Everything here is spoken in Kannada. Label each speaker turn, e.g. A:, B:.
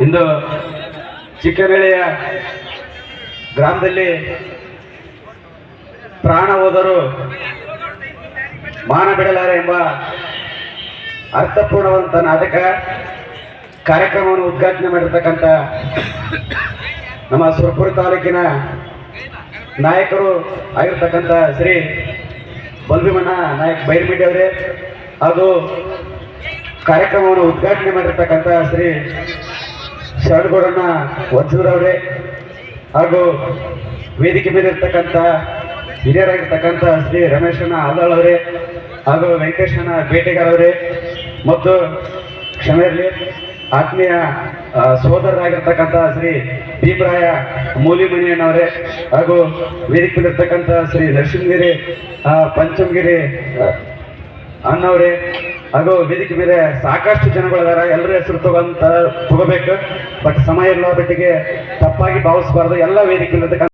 A: ಇಂದು ಚಿಕ್ಕಬೇಳೆಯ ಗ್ರಾಮದಲ್ಲಿ ಪ್ರಾಣ ಹೋದರು ಮಾನ ಬಿಡಲಾರ ಎಂಬ ಅರ್ಥಪೂರ್ಣವಂತ ನಾಟಕ ಕಾರ್ಯಕ್ರಮವನ್ನು ಉದ್ಘಾಟನೆ ಮಾಡಿರ್ತಕ್ಕಂಥ ನಮ್ಮ ಸುರಪುರ ತಾಲೂಕಿನ ನಾಯಕರು ಆಗಿರ್ತಕ್ಕಂಥ ಶ್ರೀ ಬಲ್ಬಿಮಣ್ಣ ನಾಯಕ್ ಬೈರ್ಮಿಡಿ ಅವರೇ ಹಾಗೂ ಕಾರ್ಯಕ್ರಮವನ್ನು ಉದ್ಘಾಟನೆ ಮಾಡಿರ್ತಕ್ಕಂಥ ಶ್ರೀ ಶರಣಗೌಡಣ್ಣ ವಜ್ರವರೇ ಹಾಗೂ ವೇದಿಕೆ ಮೇಲೆ ಇರ್ತಕ್ಕಂಥ ಹಿರಿಯರಾಗಿರ್ತಕ್ಕಂಥ ಶ್ರೀ ರಮೇಶಣ್ಣ ಅವರೇ ಹಾಗೂ ವೆಂಕಟೇಶಣ್ಣ ಬೇಟೆಗಾರವರೇ ಮತ್ತು ಕ್ಷಮೆ ಇರಲಿ ಆತ್ಮೀಯ ಸೋದರರಾಗಿರ್ತಕ್ಕಂಥ ಶ್ರೀ ಭೀಮರಾಯ ಮೂಲಿಮಣಿಯಣ್ಣವರೇ ಹಾಗೂ ವೇದಿಕೆ ಮೇಲೆ ಇರ್ತಕ್ಕಂಥ ಶ್ರೀ ಲಕ್ಷ್ಮೀಗಿರಿ ಪಂಚಮಗಿರಿ ಅಣ್ಣವ್ರೆ ಹಾಗೂ ವೇದಿಕೆ ಮೇಲೆ ಸಾಕಷ್ಟು ಜನಗಳಿದಾರ ಎಲ್ಲರ ಹೆಸರು ತಗೊಂತ ತಗೋಬೇಕು. ಬಟ್ ಸಮಯ ಇಲ್ಲ ಬಟ್ಟಿಗೆ ತಪ್ಪಾಗಿ ಭಾವಿಸಬಾರ್ದು. ಎಲ್ಲ ವೇದಿಕೆ ಇರ್ತಕ್ಕಂಥ